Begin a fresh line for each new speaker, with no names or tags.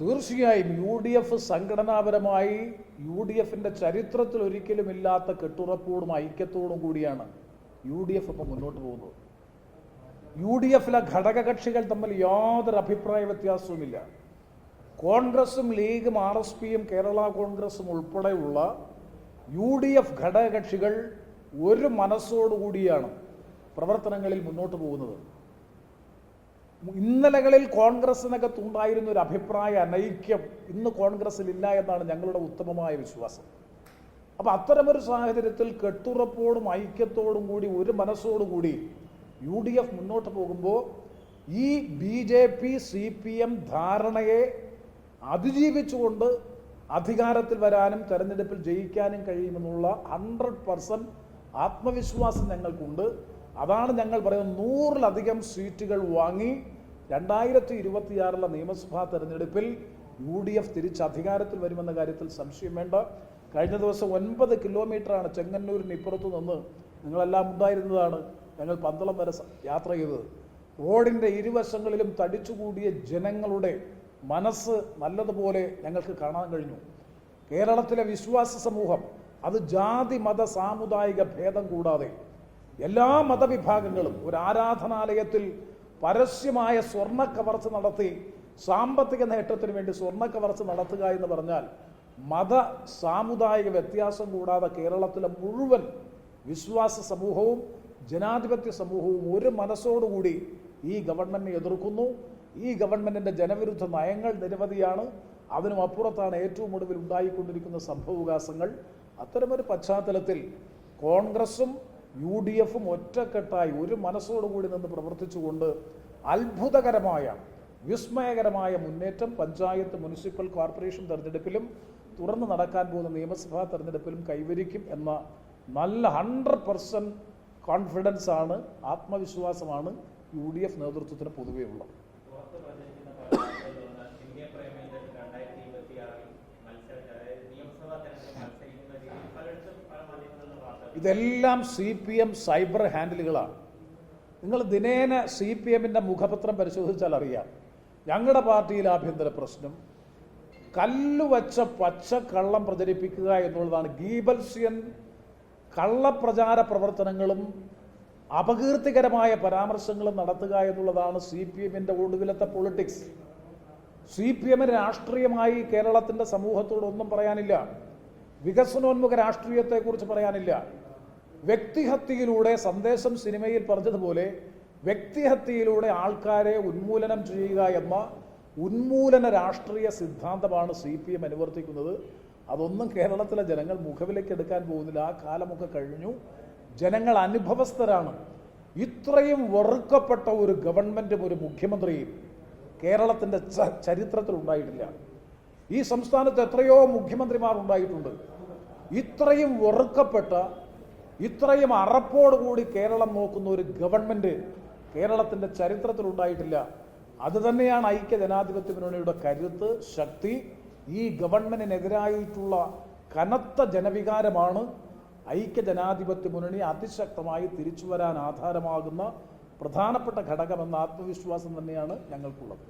തീർച്ചയായും U D F സംഘടനാപരമായി U D എഫിന്റെ ചരിത്രത്തിൽ ഒരിക്കലും ഇല്ലാത്ത കെട്ടുറപ്പോടും ഐക്യത്തോടും കൂടിയാണ് യു ഡി എഫ് ഇപ്പം മുന്നോട്ട് പോകുന്നത്. യു ഡി എഫിലെ ഘടകകക്ഷികൾ തമ്മിൽ യാതൊരു അഭിപ്രായ വ്യത്യാസവുമില്ല. കോൺഗ്രസും ലീഗും ആർ എസ് പിയും കേരള കോൺഗ്രസും ഉൾപ്പെടെയുള്ള യു ഡി എഫ് ഘടകകക്ഷികൾ ഒരു മനസ്സോടുകൂടിയാണ് പ്രവർത്തനങ്ങളിൽ മുന്നോട്ട് പോകുന്നത്. ഇന്നലകളിൽ കോൺഗ്രസിനകത്ത് ഉണ്ടായിരുന്ന ഒരു അഭിപ്രായ അനൈക്യം ഇന്ന് കോൺഗ്രസിൽ ഇല്ല എന്നാണ് ഞങ്ങളുടെ ഉത്തമമായ വിശ്വാസം. അപ്പം അത്തരമൊരു സാഹചര്യത്തിൽ കെട്ടുറപ്പോടും ഐക്യത്തോടും കൂടി ഒരു മനസ്സോടുകൂടി യു ഡി എഫ് മുന്നോട്ട് പോകുമ്പോൾ ഈ B J P C P M ധാരണയെ അതിജീവിച്ചുകൊണ്ട് അധികാരത്തിൽ വരാനും തെരഞ്ഞെടുപ്പിൽ ജയിക്കാനും കഴിയുമെന്നുള്ള ഹൺഡ്രഡ് പെർസെന്റ് ആത്മവിശ്വാസം ഞങ്ങൾക്കുണ്ട്. അതാണ് ഞങ്ങൾ പറയുന്നത് നൂറിലധികം സീറ്റുകൾ വാങ്ങി രണ്ടായിരത്തി ഇരുപത്തിയാറിലെ നിയമസഭാ തെരഞ്ഞെടുപ്പിൽ യു ഡി എഫ് തിരിച്ച് അധികാരത്തിൽ വരുമെന്ന കാര്യത്തിൽ സംശയം വേണ്ട. കഴിഞ്ഞ ദിവസം ഒൻപത് കിലോമീറ്ററാണ് ചെങ്ങന്നൂരിന് ഇപ്പുറത്തു നിന്ന് നിങ്ങളെല്ലാം ഉണ്ടായിരുന്നതാണ് ഞങ്ങൾ പന്തളം വരെ യാത്ര ചെയ്തത്. റോഡിന്റെ ഇരുവശങ്ങളിലും തടിച്ചുകൂടിയ ജനങ്ങളുടെ മനസ്സ് നല്ലതുപോലെ ഞങ്ങൾക്ക് കാണാൻ കഴിഞ്ഞു. കേരളത്തിലെ വിശ്വാസ സമൂഹം അത് ജാതി മത സാമുദായിക ഭേദം കൂടാതെ എല്ലാ മതവിഭാഗങ്ങളും ഒരു ആരാധനാലയത്തിൽ പരസ്യമായ സ്വർണ കവർച്ച നടത്തി സാമ്പത്തിക നേട്ടത്തിന് വേണ്ടി സ്വർണ കവർച്ച നടത്തുക എന്ന് പറഞ്ഞാൽ മത സാമുദായിക വ്യത്യാസം കൂടാതെ കേരളത്തിലെ മുഴുവൻ വിശ്വാസ സമൂഹവും ജനാധിപത്യ സമൂഹവും ഒരു മനസ്സോടുകൂടി ഈ ഗവൺമെന്റിനെ എതിർക്കുന്നു. ഈ ഗവൺമെന്റിന്റെ ജനവിരുദ്ധ നയങ്ങൾ നിരവധിയാണ്. അതിനും അപ്പുറത്താണ് ഏറ്റവും ഒടുവിൽ ഉണ്ടായിക്കൊണ്ടിരിക്കുന്ന സംഭവവികാസങ്ങൾ. അത്തരമൊരു പശ്ചാത്തലത്തിൽ കോൺഗ്രസും യു ഡി എഫും ഒറ്റക്കെട്ടായി ഒരു മനസ്സോടുകൂടി നിന്ന് പ്രവർത്തിച്ചുകൊണ്ട് അത്ഭുതകരമായ വിസ്മയകരമായ മുന്നേറ്റം പഞ്ചായത്ത് മുനിസിപ്പൽ കോർപ്പറേഷൻ തെരഞ്ഞെടുപ്പിലും തുറന്നു നടക്കാൻ പോകുന്ന നിയമസഭാ തെരഞ്ഞെടുപ്പിലും കൈവരിക്കും എന്ന നല്ല ഹൺഡ്രഡ് പെർസെന്റ് കോൺഫിഡൻസ് ആണ് ആത്മവിശ്വാസമാണ് യു ഡി എഫ് നേതൃത്വത്തിന് പൊതുവേ ഇതെല്ലാം സി പി എം സൈബർ ഹാൻഡിലുകളാണ്. നിങ്ങൾ ദിനേന സി പി എമ്മിന്റെ മുഖപത്രം പരിശോധിച്ചാൽ അറിയാം. ഞങ്ങളുടെ പാർട്ടിയിൽ ആഭ്യന്തര പ്രശ്നം. കല്ലുവച്ച പച്ച കള്ളം പ്രചരിപ്പിക്കുക എന്നുള്ളതാണ് ഗീബൽസ്യൻ കള്ളപ്രചാര പ്രവർത്തനങ്ങളും അപകീർത്തികരമായ പരാമർശങ്ങളും നടത്തുക എന്നുള്ളതാണ് സി പി എമ്മിന്റെ ഒടുവിലത്തെ പൊളിറ്റിക്സ് സി പി എമ്മിന് രാഷ്ട്രീയമായി കേരളത്തിന്റെ സമൂഹത്തോടൊന്നും പറയാനില്ല. വികസനോന്മുഖ രാഷ്ട്രീയത്തെക്കുറിച്ച് പറയാനില്ല. വ്യക്തിഹത്യയിലൂടെ സന്ദേശം സിനിമയിൽ പറഞ്ഞതുപോലെ വ്യക്തിഹത്യയിലൂടെ ആൾക്കാരെ ഉന്മൂലനം ചെയ്യുക എന്ന ഉന്മൂലന രാഷ്ട്രീയ സിദ്ധാന്തമാണ് സി പി എം അനുവർത്തിക്കുന്നത്. അതൊന്നും കേരളത്തിലെ ജനങ്ങൾ മുഖവിലേക്ക് എടുക്കാൻ പോകുന്നില്ല. ആ കാലമൊക്കെ കഴിഞ്ഞു. ജനങ്ങൾ അനുഭവസ്ഥരാണ്. ഇത്രയും വെറുക്കപ്പെട്ട ഒരു ഗവൺമെന്റും ഒരു മുഖ്യമന്ത്രിയും കേരളത്തിന്റെ ചരിത്രത്തിൽ ഉണ്ടായിട്ടില്ല ഈ സംസ്ഥാനത്ത് എത്രയോ മുഖ്യമന്ത്രിമാർ ഉണ്ടായിട്ടുണ്ട് ഇത്രയും വെറുക്കപ്പെട്ട ഇത്രയും അറപ്പോടുകൂടി കേരളം നോക്കുന്ന ഒരു ഗവൺമെന്റ് കേരളത്തിന്റെ ചരിത്രത്തിൽ ഉണ്ടായിട്ടില്ല അതുതന്നെയാണ് ഐക്യ ജനാധിപത്യ മുന്നണിയുടെ കരുത്ത് ശക്തി. ഈ ഗവൺമെന്റിനെതിരായിട്ടുള്ള കനത്ത ജനവികാരമാണ് ഐക്യ ജനാധിപത്യ മുന്നണി അതിശക്തമായി തിരിച്ചു വരാൻ ആധാരമാകുന്ന പ്രധാനപ്പെട്ട ഘടകമെന്ന ആത്മവിശ്വാസം തന്നെയാണ് ഞങ്ങൾക്കുള്ളത്.